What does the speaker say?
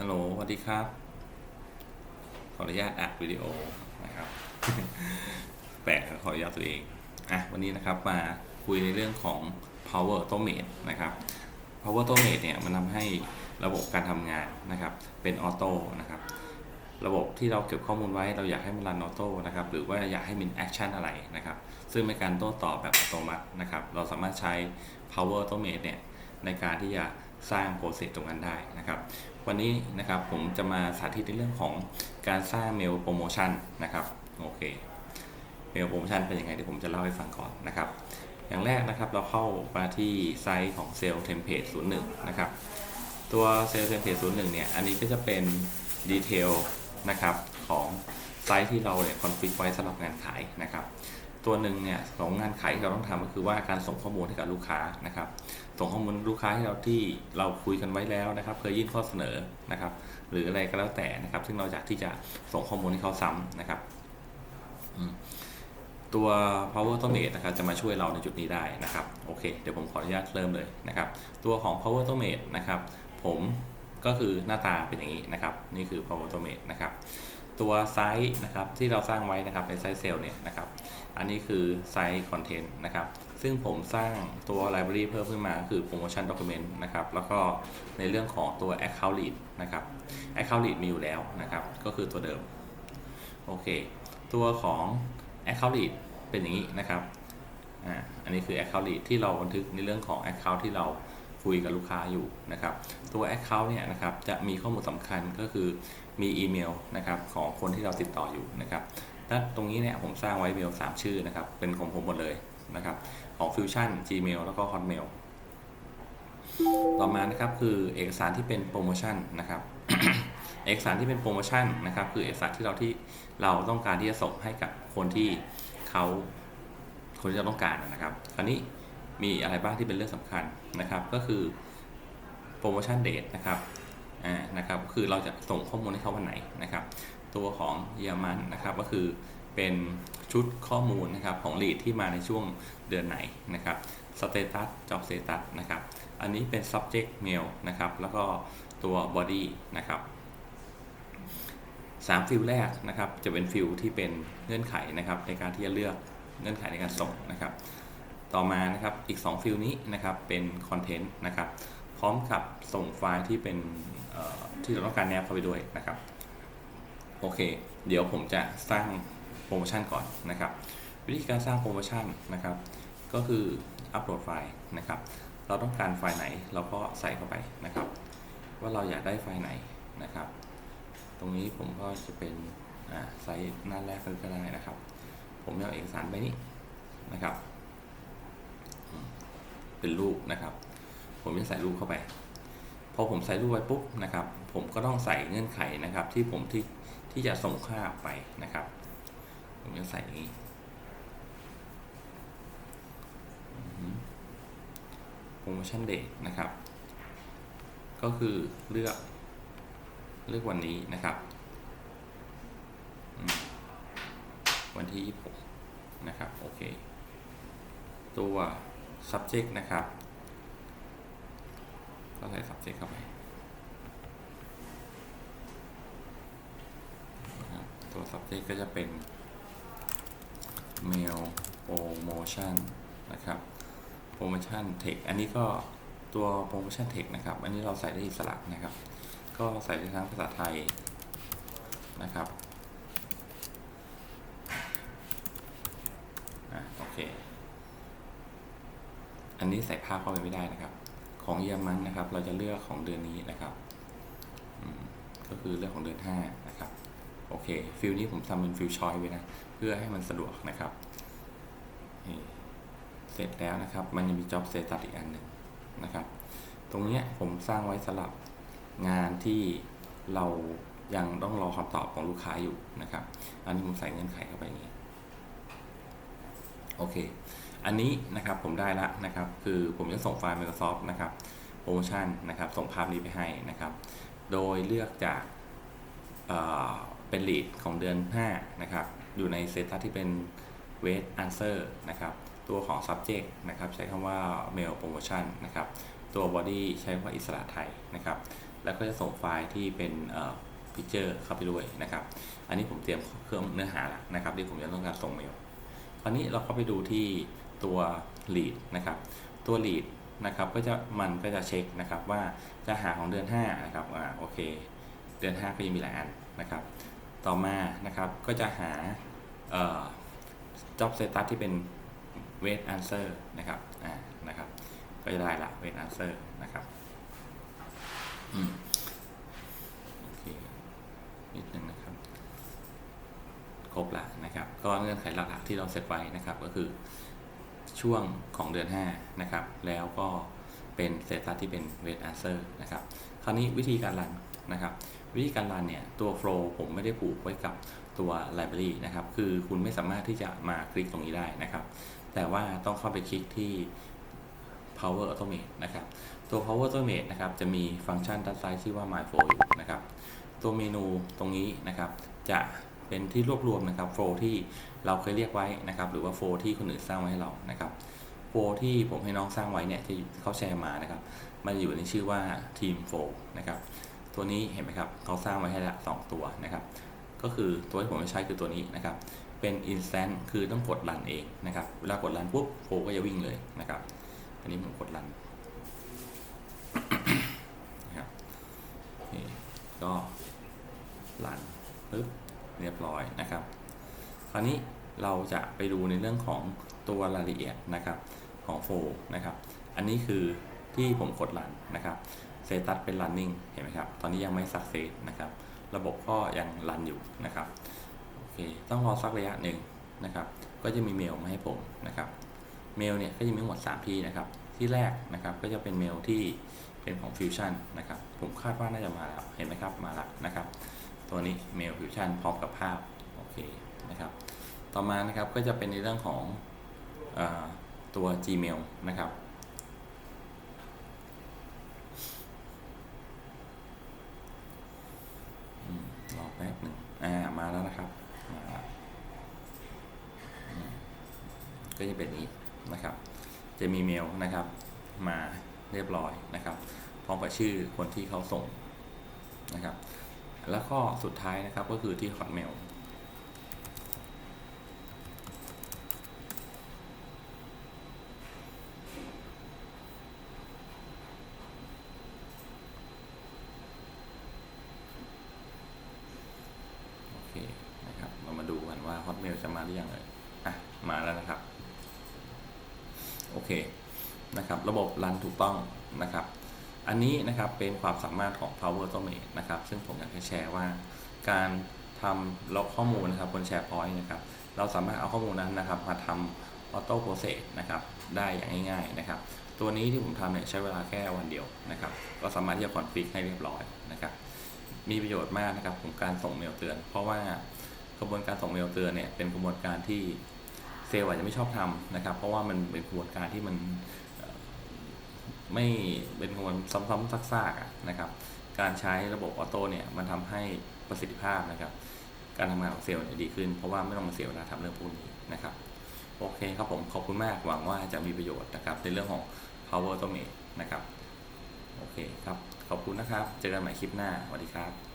ฮัลโหลสวัสดีครับ ขออนุญาตอัดวิดีโอนะครับ แปลกขออนุญาตตัวเอง อะ วันนี้นะครับมาคุยในเรื่องของ power automate นะครับ power automate เนี่ยมันทำให้ระบบการทำงานนะครับ เป็นออโต้นะครับ ระบบที่เราเก็บข้อมูลไว้เราอยากให้มันรันออโต้นะครับ หรือว่าอยากให้มีแอคชั่นอะไรนะครับ ซึ่งเป็นการโต้ตอบแบบอัตโนมัตินะครับ เราสามารถใช้ power automate เนี่ยในการที่จะสร้างโปรเซสตรงนั้นได้นะครับ วันนี้นะครับผมจะมาสาธิตในเรื่องของการสร้างเมลโปรโมชั่นนะครับโอเคเมลโปรโมชั่นเป็นยังไงเดี๋ยวผมจะเล่าให้ฟังก่อนนะครับ อย่างแรกนะครับเราเข้ามาที่ไซต์ของ Sales Template 01นะครับตัว Sales Template 01เนี่ยอันนี้ก็จะเป็นดีเทลนะครับของไซต์ที่เราเนี่ยคอนฟิกไว้สำหรับงานขายนะครับ ตัวหนึ่งเนี่ยของงานขายที่เราต้องทำก็คือว่าการส่งข้อมูลให้กับลูกค้านะครับ ส่งข้อมูลลูกค้าที่เราที่เราคุยกันไว้แล้วนะครับ เคยยื่นข้อเสนอนะครับ หรืออะไรก็แล้วแต่นะครับ ซึ่งเราอยากที่จะส่งข้อมูลให้เขาซ้ำนะครับตัว Power Automate นะครับจะมาช่วยเราในจุดนี้ได้นะครับโอเคเดี๋ยวผมขออนุญาตเริ่มเลยนะครับ ตัวของ Power Automate นะครับ ผมก็คือหน้าตาเป็นอย่างนี้นะครับ นี่คือ Power Automate นะครับ ตัวไซส์นะครับที่เราสร้างไว้นะครับในไซส์เซลล์เนี่ยนะครับอันนี้คือไซส์คอนเทนต์นะครับซึ่งผมสร้างตัว library เพิ่มขึ้นมาคือ promotion document นะครับแล้วก็ในเรื่องของตัว account lead นะครับ account lead มีอยู่แล้วนะครับก็คือตัวเดิมโอเคตัวของ account lead เป็นอย่างนี้นะครับอ่าอันนี้คือ account lead ที่เราบันทึกในเรื่องของ account ที่เรา คุยกับลูกค้าอยู่นะครับ ตัว account เนี่ยนะครับจะมีข้อมูลสำคัญก็คือมีอีเมลนะครับของคนที่เราติดต่ออยู่นะครับถ้าตรงนี้เนี่ยผมสร้างไว้เมล3 ชื่อนะครับเป็นของผมหมดเลยนะครับของ Fusion Gmail แล้วก็ Hotmail ต่อมานะครับคือเอกสารที่เป็นโปรโมชั่นนะครับเอกสารที่เป็นโปรโมชั่นนะครับคือเอกสารที่เราที่เราต้องการที่จะส่งให้กับคนที่เขาคนที่เราต้องการนะครับคราวนี้ มีอะไรบ้างที่เป็นเรื่องสำคัญนะครับ ก็คือโปรโมชั่นเดทนะครับอ่านะครับคือเราจะส่งข้อมูลให้เขาวันไหนนะครับ ตัวของเยอรมันนะครับก็คือเป็นชุดข้อมูลนะครับของ lead ที่มาในช่วงเดือนไหนนะครับ status job status นะครับอันนี้เป็น subject mail นะครับแล้วก็ตัว body นะครับสามฟิลแรกนะครับจะเป็นฟิลที่เป็นเงื่อนไขนะครับในการที่จะเลือกเงื่อนไขในการส่งนะครับ ต่อมานะครับอีก 2 ฟิลนี้นะครับเป็นคอนเทนต์นะครับพร้อมกับส่งไฟล์ที่เป็นที่เราต้องการแนบเข้าไปด้วยนะครับโอเค เดี๋ยวผมจะสร้างโปรโมชั่นก่อนนะครับ วิธีการสร้างโปรโมชั่นนะครับ ก็คืออัปโหลดไฟล์นะครับ เราต้องการไฟล์ไหนเราก็ใส่เข้าไปนะครับ ว่าเราอยากได้ไฟล์ไหนนะครับ ตรงนี้ผมก็จะเป็นไซส์หน้าแรกก็ได้นะครับ ผมเอาเอกสารไปนี้นะครับ เป็นรูปนะครับ ผมจะใส่รูปเข้าไปพอผมใส่รูปไปปุ๊บนะครับ ผมก็ต้องใส่เงื่อนไขนะครับ ที่ผมที่ที่จะส่งค่าไปนะครับ ผมจะใส่อย่างนี้โปรโมชั่นเดทนะครับ ก็คือเลือกเลือกวันนี้นะครับ วันที่ 26 นะครับ โอเค ตัว subject นะครับก็ใส่ subject เข้าไปตัว subject ก็จะเป็น mail promotion นะครับ promotion text อันนี้ก็ตัว promotion text นะครับ อันนี้เราใส่ได้อิสระนะครับ ก็ใส่ได้ทั้งภาษาไทยนะครับอะโอเค อันนี้ใส่ภาพเข้าไปไม่ได้นะครับ ของเยอรมันนะครับ เราจะเลือกของเดือนนี้นะครับ ก็คือเลือกของเดือน5นะครับ โอเค ฟิลนี้ผมทำเป็นฟิลชอยไว้นะ เพื่อให้มันสะดวกนะครับ เสร็จแล้วนะครับ มันยังมี job status อีกอันหนึ่งนะครับ ตรงนี้ผมสร้างไว้สำหรับงานที่เรายังต้องรอคำตอบของลูกค้าอยู่นะครับ อันนี้ผมใส่เงื่อนไขเข้าไปอย่างนี้ โอเค อันนี้นะครับผมได้แล้วนะครับคือผมจะส่งไฟล์ Microsoft นะครับโปรโมชั่นนะครับส่งภาพนี้ไปให้นะครับ โดยเลือกจากเเป็น lead ของเดือน 5 นะครับ อยู่ในเซตัสที่เป็น wait answer นะครับ ตัวของ subject นะครับ ใช้คำว่า mail promotion นะครับ ตัว body ใช้คำว่าอิสระไทยนะครับ แล้วก็จะส่งไฟล์ที่เป็นพิเจอร์เข้าไปด้วยนะครับ อันนี้ผมเตรียมเครื่องเนื้อหาแล้วนะครับ ที่ผมจะต้องการส่งเมลคราวนี้เราก็ไปดูที่ ตัว lead นะครับตัว lead นะครับก็จะมันก็จะเช็คนะครับว่าจะหาของเดือน5นะครับอ่าโอเค เดือน 5 ก็ยังมีหลายอันนะครับ ต่อมานะครับก็จะหาเอ่อ job status ที่เป็น wait answer นะครับอ่านะครับก็จะได้ละ wait answer นะครับอืมโอเคนิดนึงนะครับ ครบละนะครับ ก็เงื่อนไขหลักๆที่เราเซตไว้นะครับก็คือ ช่วงของเดือน5นะครับ แล้วก็เป็นเซตัสที่เป็น wait answer นะครับ คราวนี้วิธีการรันนะครับ วิธีการรันเนี่ยตัว flow ผมไม่ได้ผูกไว้กับตัว library นะครับ คือคุณไม่สามารถที่จะมาคลิกตรงนี้ได้นะครับ แต่ว่าต้องเข้าไปคลิกที่ power automate นะครับ ตัว power automate นะครับ จะมีฟังก์ชันด้านซ้ายชื่อว่า my flow นะครับ ตัวเมนูตรงนี้นะครับ จะ เป็นที่รวบรวมนะครับโฟที่เราเคยเรียกไว้นะครับ หรือว่าโฟที่คนอื่นสร้างไว้ให้เรานะครับโฟที่ผมให้น้องสร้างไว้เนี่ยที่เขาแชร์มานะครับ มันอยู่ในชื่อว่าทีมโฟนะครับตัวนี้เห็นไหมครับเขาสร้างไว้ให้ละสองตัวนะครับ ก็คือตัวที่ผมใช้คือตัวนี้นะครับ เป็น instant คือต้องกดรันเองนะครับเวลากดรันปุ๊บโฟก็จะวิ่งเลยนะครับ อันนี้ผมกดรันนะครับก็รันปึ๊บ เรียบร้อยนะครับ คราวนี้เราจะไปดูในเรื่องของตัวรายละเอียดนะครับของโฟนะครับ อันนี้คือที่ผมกดรันนะครับเซตัสเป็น running เห็นไหมครับ ตอนนี้ยังไม่ success นะครับ ระบบก็ยังรันอยู่นะครับ โอเค ต้องรอสักระยะหนึ่งนะครับ ก็จะมีเมลมาให้ผมนะครับ เมลเนี่ยก็จะมีทั้งหมด 3 ที่นะครับ ที่แรกนะครับก็จะเป็นเมลที่เป็นของ Fusion นะครับ ผมคาดว่าน่าจะมาแล้ว เห็นไหมครับ มาแล้วนะครับ ตัวนี้ Mail Fusion พร้อมกับภาพโอเคนะครับต่อมานะครับก็จะเป็นในเรื่องของอตัว Gmail นะครับรอแป๊บหนึ่งอ่ามาแล้วนะครับมาก็จะเป็นนี้นะครับ จะมีเมลนะครับมาเรียบร้อยนะครับพร้อมกับชื่อคนที่เขาส่งนะครับ แล้วก็สุดท้ายนะครับก็คือที่ Hotmail โอเคนะครับเรามาดูกันว่า Hotmail จะมาหรือยังเลยอะ มาแล้วนะครับ โอเค นะครับ ระบบรันถูกต้องนะครับ อันนี้นะครับเป็นความสามารถของ Power Automate นะครับ ซึ่งผมอยากจะแชร์ว่า การทำล็อกข้อมูลนะครับบน SharePoint นะครับ เราสามารถเอาข้อมูลนั้นนะครับ มาทำ Auto Process นะครับ ได้อย่างง่ายๆนะครับ ตัวนี้ที่ผมทำเนี่ยใช้เวลาแค่วันเดียวนะครับ ก็สามารถที่จะคอนฟิกให้เรียบร้อยนะครับ มีประโยชน์มากนะครับของการส่งเมลเตือน เพราะว่ากระบวนการส่งเมลเตือนเนี่ยเป็นกระบวนการที่เซลล์อาจจะไม่ชอบทำนะครับ เพราะว่ามันเป็นกระบวนการที่มัน ไม่เป็นคนซ้ำๆซากๆนะครับ การใช้ระบบออโต้เนี่ยมันทำให้ประสิทธิภาพนะครับ การทำงานของเซลล์ดีขึ้น เพราะว่าไม่ต้องมาเสียเวลาทำเรื่องพวกนี้นะครับ โอเคครับผมขอบคุณมากหวังว่าจะมีประโยชน์นะครับ ในเรื่องของ power automate นะครับ โอเคครับ ขอบคุณนะครับ เจอกันใหม่คลิปหน้าสวัสดีครับ